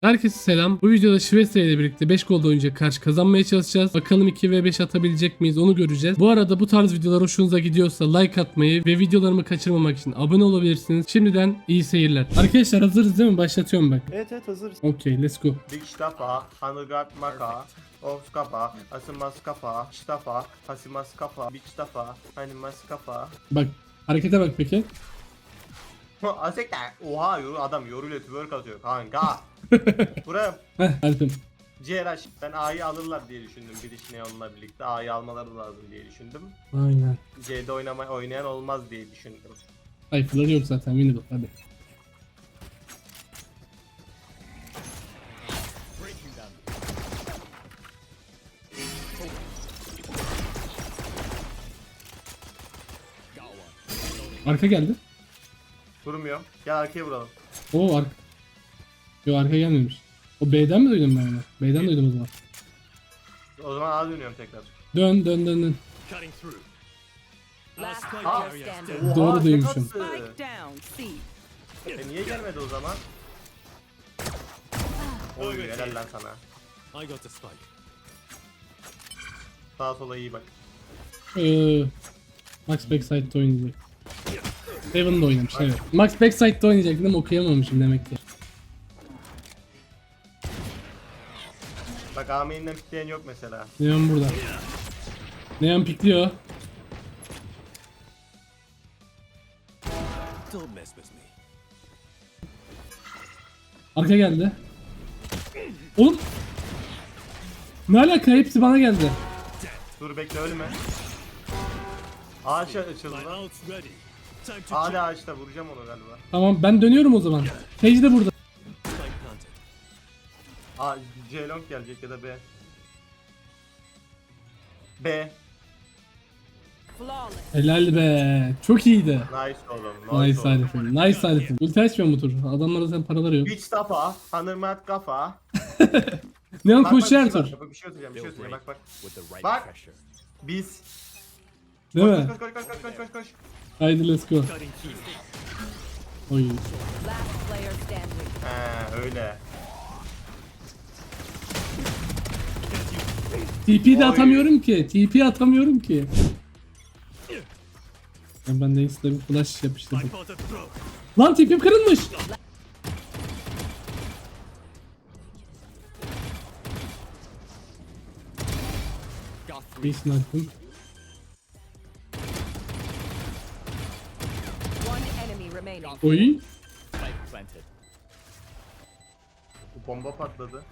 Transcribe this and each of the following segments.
Herkese selam. Bu videoda Şivesya ile birlikte 5 gol oyunca karşı kazanmaya çalışacağız. Bakalım 2 ve 5 atabilecek miyiz onu göreceğiz. Bu arada bu tarz videolar hoşunuza gidiyorsa like atmayı ve videolarımı kaçırmamak için abone olabilirsiniz. Şimdiden iyi seyirler. Arkadaşlar hazırız değil mi? Başlatıyorum bak. Evet evet hazırız. Okey let's go. Big Stafa, Hanugat Maka, Ofskafa, Asimas Kafa, Stafa, Hasimas Kafa, Big Stafa, Animas Kafa. Bak harekete bak peki. Asekler. Oha yoru adam yoruyla twerk atıyor kanka. Buraya Heh Alp'im. CRH ben A'yı alırlar diye düşündüm bir iş Neon'la birlikte A'yı almaları lazım diye düşündüm. Aynen. C'de oynama, oynayan olmaz diye düşündüm. Sayfaları yok zaten Windows hadi. Arka geldi. Vurmuyorum. Gel arkaya vuralım. Oo arka. Yo arka gelmemiş. O B'den mi duydum ben onu? B'den duydum o zaman. O zaman A dönüyorum tekrar. Dön dön dön dön. Cutting through. Last Spike player carrier standing. dead. Doğru Oha, duymuşum. tek attı. Spike down. C. E niye gelmedi o zaman? Oy helal lan sana. I got the spike. Sağa sola iyi bak. Ee, Max Backside'da oynayacak. Heaven'da oynamış evet. Max Backside'da oynayacak değil mi? Okuyamamışım demek ki. Main'den pikleyen yok mesela. Neon burada. Neon pikliyor. Don't mess with me. Arka geldi. Oğlum. Ne alaka? Hepsi bana geldi. Dur bekle ölme. Ağaç açıldı lan. Hala ağaçta vuracağım onu galiba. Tamam ben dönüyorum o zaman. Sage de burada. A C long gelecek ya da B. B. Helal be. Çok iyiydi. Nice oğlum. Nice oğlum. Arif'im. Nice Arif'im. Ulti açmıyor mu tur? Adamlarda sen paraları yok. Beach tafa, Hanırmat kafa. Neon Bak, bak, koşuyor bir şey tur. var, Bir şey söyleyeceğim, bir şey söyleyeceğim. Bak bak. Bak. pressure. Biz. Değil Koş mi? koş koş koş koş koş koş koş. Haydi let's go. Oy. He öyle. TP de atamıyorum ki. TP atamıyorum ki. Ben, ben de Insta bir flash yapıştırdım. Lan TP'm kırılmış. Enemy remaining. Oy. Bu bomba patladı.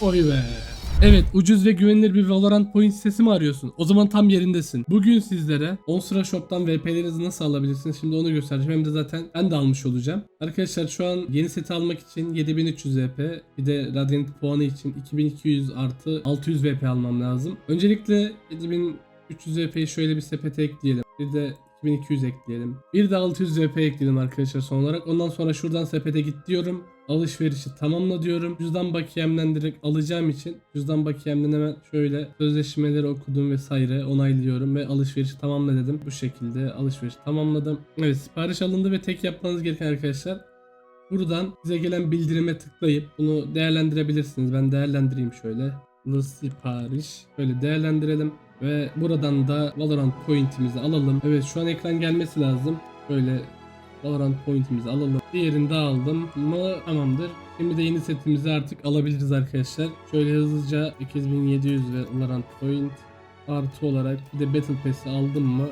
Oy be. Evet ucuz ve güvenilir bir Valorant point sitesi mi arıyorsun? O zaman tam yerindesin. Bugün sizlere 10 sıra shop'tan VP'lerinizi nasıl alabilirsiniz? Şimdi onu göstereceğim. Hem de zaten ben de almış olacağım. Arkadaşlar şu an yeni seti almak için 7300 VP bir de Radiant puanı için 2200 artı 600 VP almam lazım. Öncelikle 7300 VP'yi şöyle bir sepete ekleyelim. Bir de 2200 ekleyelim. Bir de 600 VP ekleyelim arkadaşlar son olarak. Ondan sonra şuradan sepete git diyorum. Alışverişi tamamla diyorum. Cüzdan bakiyemden direkt alacağım için cüzdan bakiyemden hemen şöyle sözleşmeleri okudum vesaire onaylıyorum ve alışverişi tamamla dedim. Bu şekilde alışverişi tamamladım. Evet sipariş alındı ve tek yapmanız gereken arkadaşlar buradan size gelen bildirime tıklayıp bunu değerlendirebilirsiniz. Ben değerlendireyim şöyle. Bu sipariş. Böyle değerlendirelim. Ve buradan da Valorant pointimizi alalım. Evet şu an ekran gelmesi lazım. Böyle Valorant pointimizi alalım. Diğerini de aldım mı tamamdır. Şimdi de yeni setimizi artık alabiliriz arkadaşlar. Şöyle hızlıca 8700 ve Valorant point artı olarak bir de Battle Pass'i aldım mı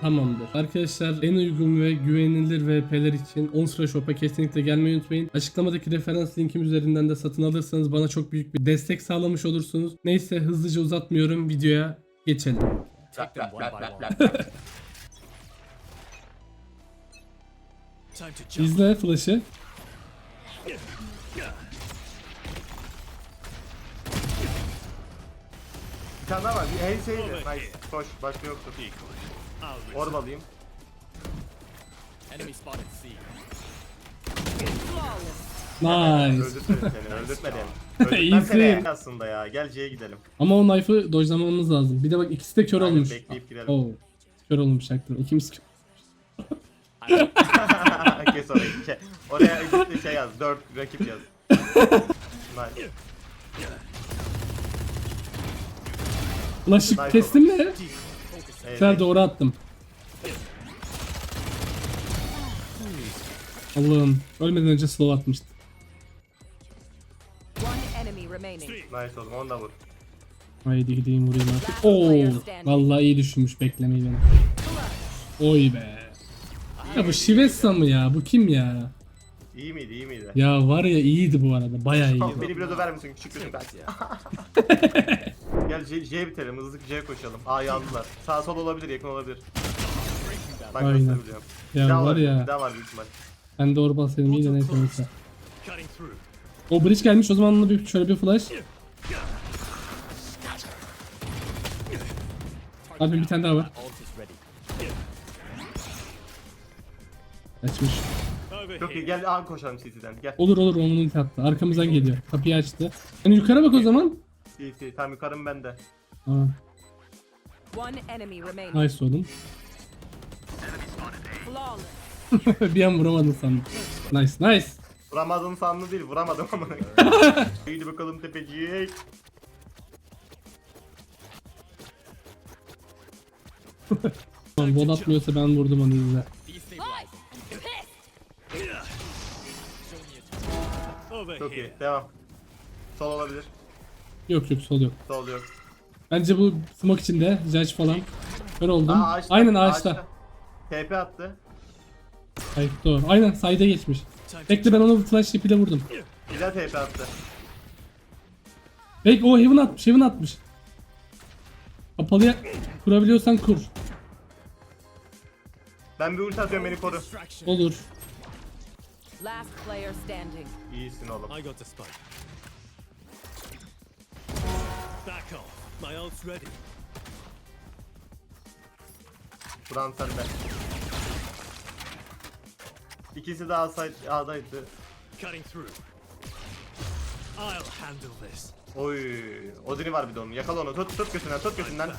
Tamamdır. Arkadaşlar en uygun ve güvenilir VP'ler için 10 sıra shop'a kesinlikle gelmeyi unutmayın. Açıklamadaki referans linkim üzerinden de satın alırsanız bana çok büyük bir destek sağlamış olursunuz. Neyse hızlıca uzatmıyorum videoya geçelim. İzle flash'ı. Bir tane daha var. Bir hey şeydi. Nice. Koş. Başka risk Orb alayım. Enemy spotted C. Flawless. Nice. Öldürtmedim seni. Öldürtmedim. Öldürtmem seni aslında ya. Gel C'ye gidelim. Ama o knife'ı dojlamamız lazım. Bir de bak ikisi de kör Aynen, olmuş. bekleyip girelim. Oo. Kör olmuş aklım. İkimiz kör. kes orayı. Şey, oraya git şey yaz. 4 rakip yaz. Nice. Ulaşık Nice kestim mi? Evet. Güzel doğru attım. Allah'ım ölmeden önce slow atmıştım. One enemy remaining. Nice oğlum onu da vur. Haydi gideyim vurayım artık. Oo, vallahi iyi düşünmüş beklemeyi beni. Oy be. Ya bu Shivessa mı ya? Bu kim ya? İyi miydi iyi miydi? Ya var ya iyiydi bu arada. Bayağı Tamam, iyiydi. beni biraz över misin küçük küçük ben. Gel J, J bitelim hızlı J koşalım. Aa yandılar. Sağ sol olabilir yakın olabilir. Bak Aynen. Ya Bir daha var Bir ya. daha var büyük ihtimal. Ben doğru basayım iyi de neyse neyse. Cutting through. O bridge gelmiş o zaman onunla bir şöyle bir flash. Abi bir tane daha var. Açmış. Çok iyi gel A koşalım CT'den gel. Olur olur onun ulti attı. Arkamızdan geliyor. Kapıyı açtı. Hani yukarı bak o zaman. CT tam yukarım bende. Aa, One enemy remaining. nice oğlum. Flawless. bir an vuramadın sandım. Nice nice. Vuramadın sandı değil vuramadım ama. Haydi bakalım tepecik. Tamam bol atmıyorsa ben vurdum onu izle. Çok iyi devam. Sol olabilir. Yok yok sol yok. Sol yok. Bence bu smoke içinde. Judge falan. Kör oldum. Aa, ağaçta, Aynen ağaçta. TP attı. Hayır doğru. Aynen side'e geçmiş. Bekle ben onu flash ipiyle vurdum. Bir daha TP attı. Bekle o heaven atmış heaven atmış. Kapalıya kurabiliyorsan kur. Ben bir ulti atıyorum beni koru. Olur. Last player standing. İyisin oğlum. I got the spike. Back off. My ult's ready. Buran sende. İkisi de A'daydı. Cutting through. I'll handle this. Oy, Odin'i var bir de onun. Yakala onu. Tut tut götünden, tut götünden.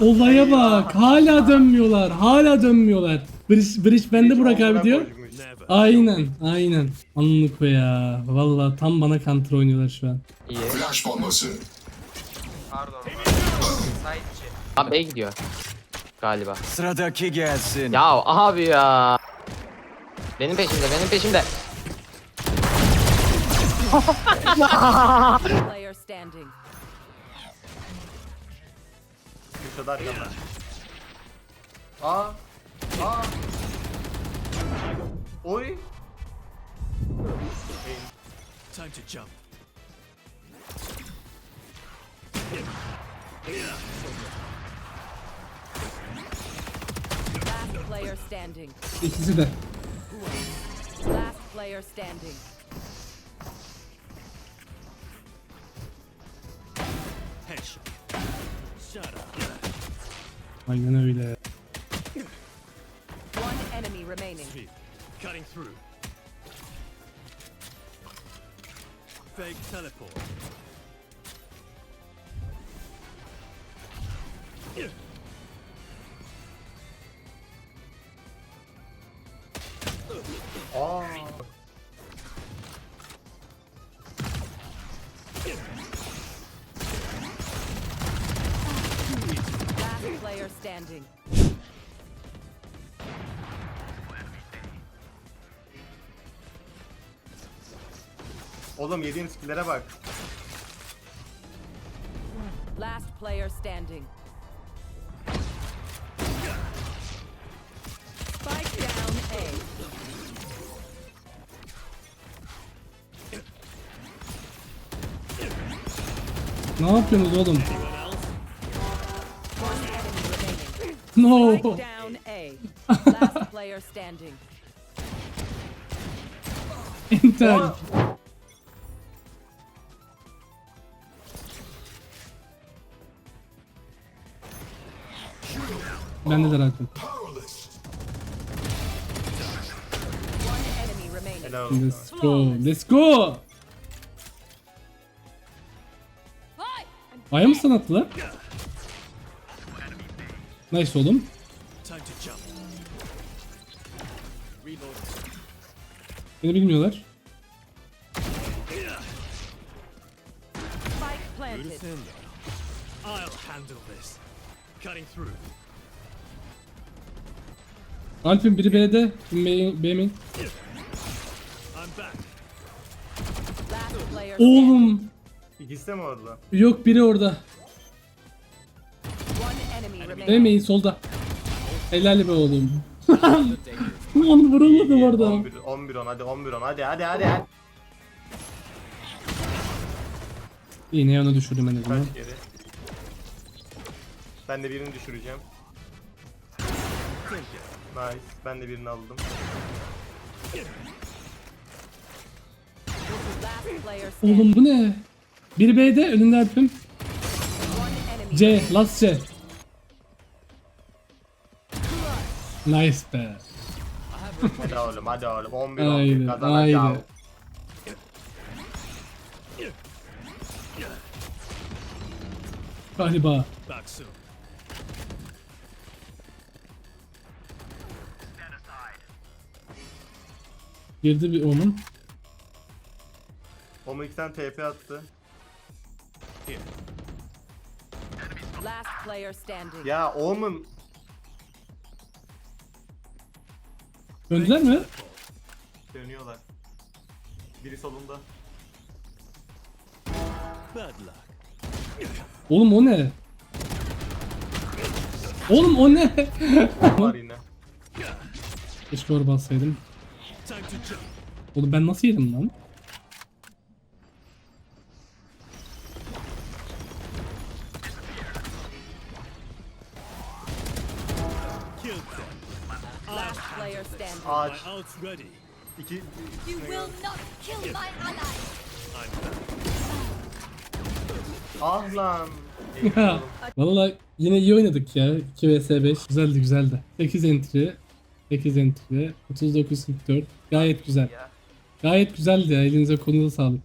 Olaya bak. Hala dönmüyorlar. Hala dönmüyorlar. Bridge, bridge bende Burak abi diyor. Aynen aynen. Anlık o ya. Valla tam bana counter oynuyorlar şu an. İyi. Flash bombası. Pardon. Abi B'ye gidiyor. Galiba. Sıradaki gelsin. Ya abi ya. Benim peşimde, benim peşimde. Player standing. Köşede arkamda. Aa. Aa. Oy. Time to jump. Last player standing. İkisi de. Last player standing. Aynen öyle. One enemy remaining. Cutting through. Fake teleport. Aa. Player standing. Oğlum yediğim skill'lere bak. Last player standing. Spike down A. Ne yapıyorsunuz oğlum? No. Spike down A. Last player standing. Enter. Bende de. Powerless. One enemy remaining. Let's go. Let's go. Aya mı sanattılar? Nice oğlum. Beni bilmiyorlar. Alp'in biri B'de. B, main. Oğlum. İkisi de mi orada? Yok biri orada. Main solda. Helal be oğlum. Onu vuramadım orada. 11 11 10 hadi 11 10 hadi hadi hadi. hadi. Yine yana düşürdüm en azından. Kaç. Ben de birini düşüreceğim. Nice. Ben de birini aldım. Oğlum bu ne? Biri B'de önünde enemy. C. Last C. Nice be. Hadi oğlum hadi oğlum 11 Aynen, 11 kazanacağım. aynen. Galiba. Back soon. Girdi bir onun. Omu 2 tane TP attı. Ya Omun Döndüler mi? dönüyorlar. Biri solunda. Bad luck. Oğlum o ne? Oğlum o ne? Var yine. Keşke oraya bassaydım. Oğlum ben nasıl yedim lan? Killed them. Last player standing. My Ağaç. ult's ready. 2 You will not kill my ally. Ah lan. Ya, Valla yine iyi oynadık ya. 2 vs 5. Güzeldi güzeldi. 8 entry. 8 entry. 39 44. Gayet güzel. Gayet güzeldi ya. Elinize konuda sağlık.